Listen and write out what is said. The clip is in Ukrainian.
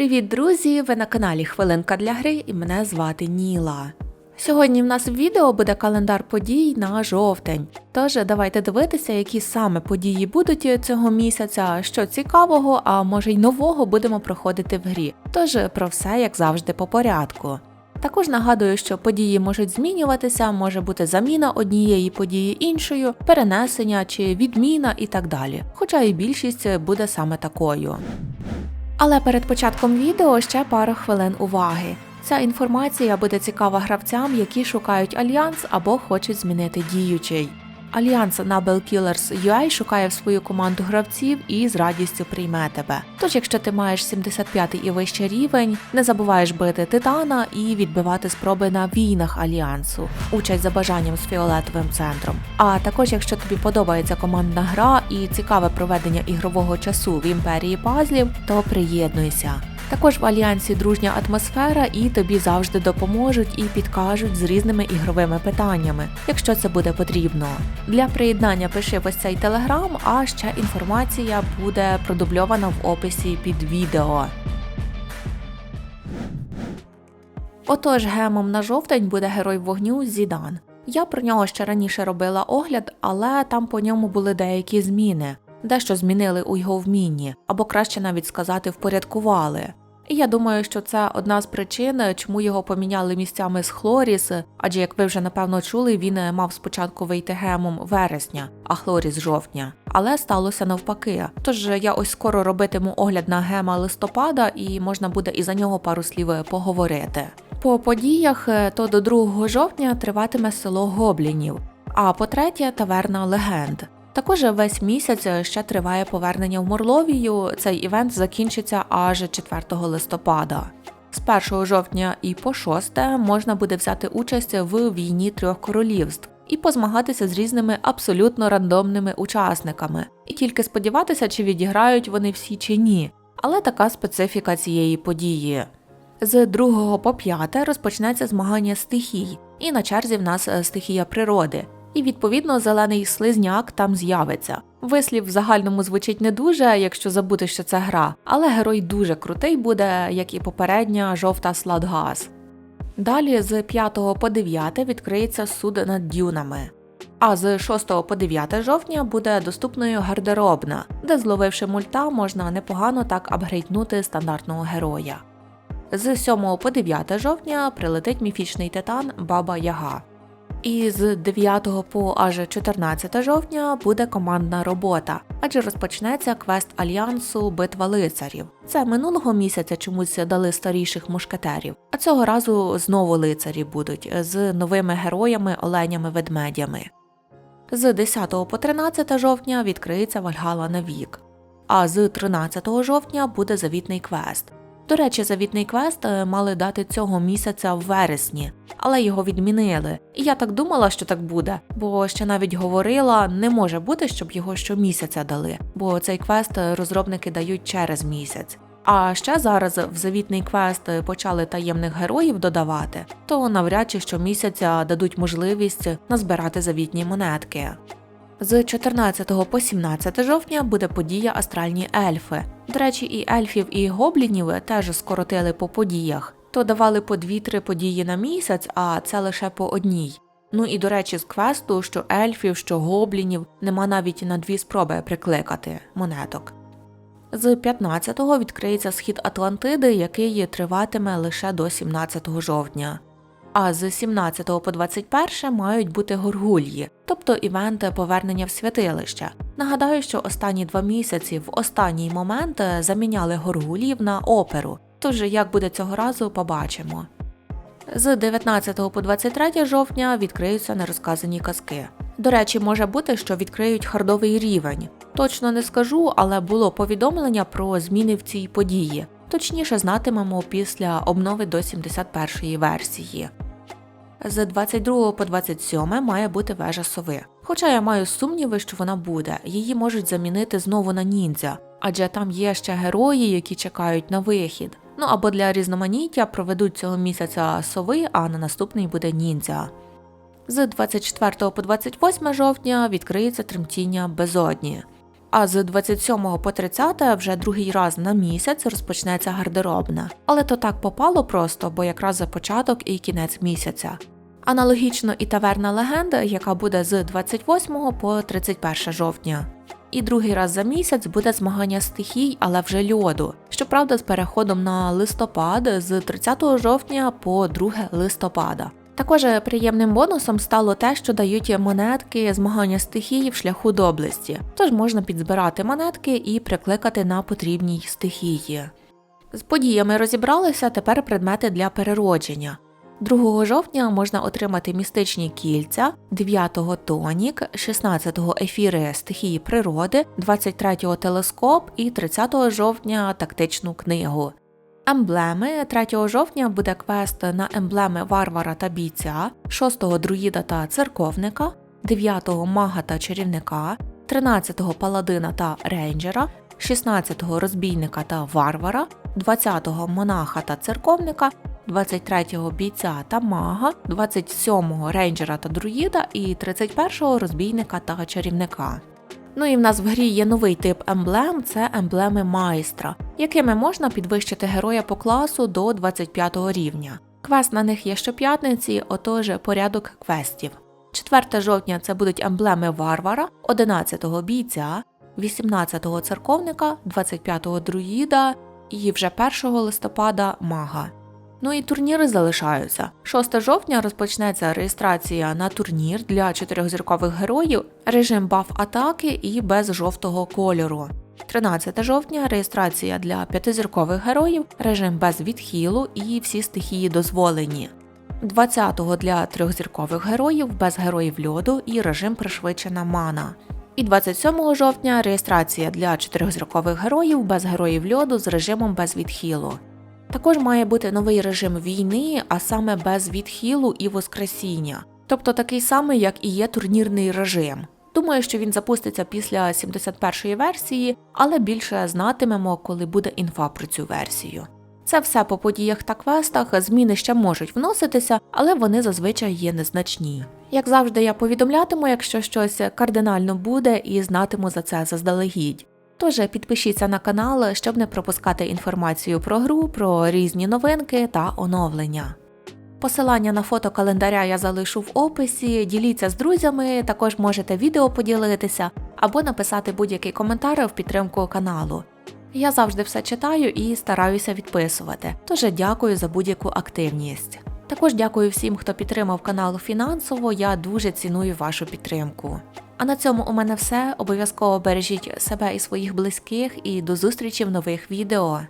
Привіт, друзі! Ви на каналі Хвилинка для гри і мене звати Ніла. Сьогодні в нас в відео буде календар подій на жовтень. Тож давайте дивитися, які саме події будуть цього місяця, що цікавого, а може й нового будемо проходити в грі. Тож про все, як завжди, по порядку. Також нагадую, що події можуть змінюватися, може бути заміна однієї події іншою, перенесення чи відміна і так далі. Хоча і більшість буде саме такою. Але перед початком відео ще пара хвилин уваги. Ця інформація буде цікава гравцям, які шукають альянс або хочуть змінити діючий. Альянс Nabel Killers UA шукає в свою команду гравців і з радістю прийме тебе. Тож, якщо ти маєш 75 і вище рівень, не забуваєш бити титана і відбивати спроби на війнах альянсу, участь за бажанням з фіолетовим центром. А також, якщо тобі подобається командна гра і цікаве проведення ігрового часу в імперії пазлів, то приєднуйся. Також в альянсі дружня атмосфера і тобі завжди допоможуть і підкажуть з різними ігровими питаннями, якщо це буде потрібно. Для приєднання пиши ось цей телеграм, а ще інформація буде продубльована в описі під відео. Отож, гемом на жовтень буде герой вогню Зідан. Я про нього ще раніше робила огляд, але там по ньому були деякі зміни. Дещо змінили у його вмінні, або краще навіть сказати, впорядкували. І я думаю, що це одна з причин, чому його поміняли місцями з Хлоріс, адже, як ви вже напевно чули, він мав спочатку вийти гемом вересня, а Хлоріс жовтня. Але сталося навпаки. Тож я ось скоро робитиму огляд на гема листопада, і можна буде і за нього пару слів поговорити. По подіях то до 2 жовтня триватиме село Гоблінів, а по третє таверна легенд. Також весь місяць ще триває повернення в Морловію. Цей івент закінчиться аж 4 листопада. З 1 жовтня і по 6 можна буде взяти участь в війні трьох королівств і позмагатися з різними абсолютно рандомними учасниками, і тільки сподіватися, чи відіграють вони всі чи ні. Але така специфіка цієї події. З 2 по 5 розпочнеться змагання стихій, і на черзі в нас стихія природи і відповідно зелений слизняк там з'явиться. Вислів в загальному звучить не дуже, якщо забути, що це гра, але герой дуже крутий буде, як і попередня жовта сладгаз. Далі з 5 по 9 відкриється суд над дюнами. А з 6 по 9 жовтня буде доступною гардеробна, де, зловивши мульта, можна непогано так апгрейднути стандартного героя. З 7 по 9 жовтня прилетить міфічний титан Баба Яга. І з 9 по аж 14 жовтня буде командна робота, адже розпочнеться квест альянсу Битва лицарів. Це минулого місяця чомусь дали старіших мушкетерів, а цього разу знову лицарі будуть з новими героями, оленями-ведмедями. З 10 по 13 жовтня відкриється Вальгала навік, а з 13 жовтня буде завітний квест. До речі, завітний квест е, мали дати цього місяця в вересні, але його відмінили. І я так думала, що так буде, бо ще навіть говорила, не може бути, щоб його щомісяця дали, бо цей квест розробники дають через місяць. А ще зараз в завітний квест почали таємних героїв додавати, то навряд чи щомісяця дадуть можливість назбирати завітні монетки. З 14 по 17 жовтня буде подія Астральні ельфи. До речі, і ельфів, і гоблінів теж скоротили по подіях, то давали по 2-3 події на місяць, а це лише по одній. Ну і до речі, з квесту, що ельфів, що гоблінів нема навіть на дві спроби прикликати монеток. З 15-го відкриється схід Атлантиди, який триватиме лише до 17 жовтня. А з 17 по 21 мають бути горгульї, тобто івенти повернення в святилище. Нагадаю, що останні два місяці в останній момент заміняли горгулів на оперу. Тож як буде цього разу, побачимо. З 19 по 23 жовтня відкриються нерозказані казки. До речі, може бути, що відкриють хардовий рівень. Точно не скажу, але було повідомлення про зміни в цій події. Точніше знатимемо після обнови до 71-ї версії. З 22 по 27 має бути вежа сови. Хоча я маю сумніви, що вона буде, її можуть замінити знову на ніндзя, адже там є ще герої, які чекають на вихід. Ну або для різноманіття проведуть цього місяця сови, а на наступний буде ніндзя. З 24 по 28 жовтня відкриється тремтіння безодні. а з 27 по 30 вже другий раз на місяць розпочнеться гардеробна. Але то так попало просто, бо якраз за початок і кінець місяця. Аналогічно і таверна легенда, яка буде з 28 по 31 жовтня. І другий раз за місяць буде змагання стихій, але вже льоду. Щоправда, з переходом на листопад з 30 жовтня по 2 листопада. Також приємним бонусом стало те, що дають монетки змагання стихії в шляху доблесті, тож можна підзбирати монетки і прикликати на потрібній стихії. З подіями розібралися тепер предмети для переродження. 2 жовтня можна отримати містичні кільця, 9-го тонік, 16-го ефіри стихії природи, 23-го телескоп і 30 жовтня тактичну книгу. Емблеми 3 жовтня буде квест на емблеми варвара та бійця, 6-го друїда та церковника, 9-го мага та чарівника, 13-го паладина та рейнджера, 16-го розбійника та варвара, 20-го монаха та церковника, 23-го бійця та мага, 27-го рейнджера та друїда і 31-го розбійника та чарівника. Ну і в нас в грі є новий тип емблем це емблеми майстра, якими можна підвищити героя по класу до 25 рівня. Квест на них є щоп'ятниці, отож порядок квестів. 4 жовтня це будуть емблеми варвара, 11-го бійця, 18-го церковника, 25-го друїда і вже 1 листопада мага. Ну і турніри залишаються. 6 жовтня розпочнеться реєстрація на турнір для чотирьохзіркових героїв, режим баф атаки і без жовтого кольору. 13 жовтня реєстрація для п'ятизіркових героїв, режим без відхилу і всі стихії дозволені. 20-го для трьохзіркових героїв без героїв льоду і режим пришвидшена мана. І 27 жовтня реєстрація для чотирьохзіркових героїв без героїв льоду з режимом без відхилу. Також має бути новий режим війни, а саме без відхилу і воскресіння, тобто такий самий, як і є турнірний режим. Думаю, що він запуститься після 71-ї версії, але більше знатимемо, коли буде інфа про цю версію. Це все по подіях та квестах, зміни ще можуть вноситися, але вони зазвичай є незначні. Як завжди, я повідомлятиму, якщо щось кардинально буде, і знатиму за це заздалегідь. Тож підпишіться на канал, щоб не пропускати інформацію про гру, про різні новинки та оновлення. Посилання на фото календаря я залишу в описі. Діліться з друзями, також можете відео поділитися або написати будь-який коментар в підтримку каналу. Я завжди все читаю і стараюся відписувати, тож дякую за будь-яку активність. Також дякую всім, хто підтримав канал фінансово. Я дуже ціную вашу підтримку. А на цьому у мене все. Обов'язково бережіть себе і своїх близьких, і до зустрічі в нових відео.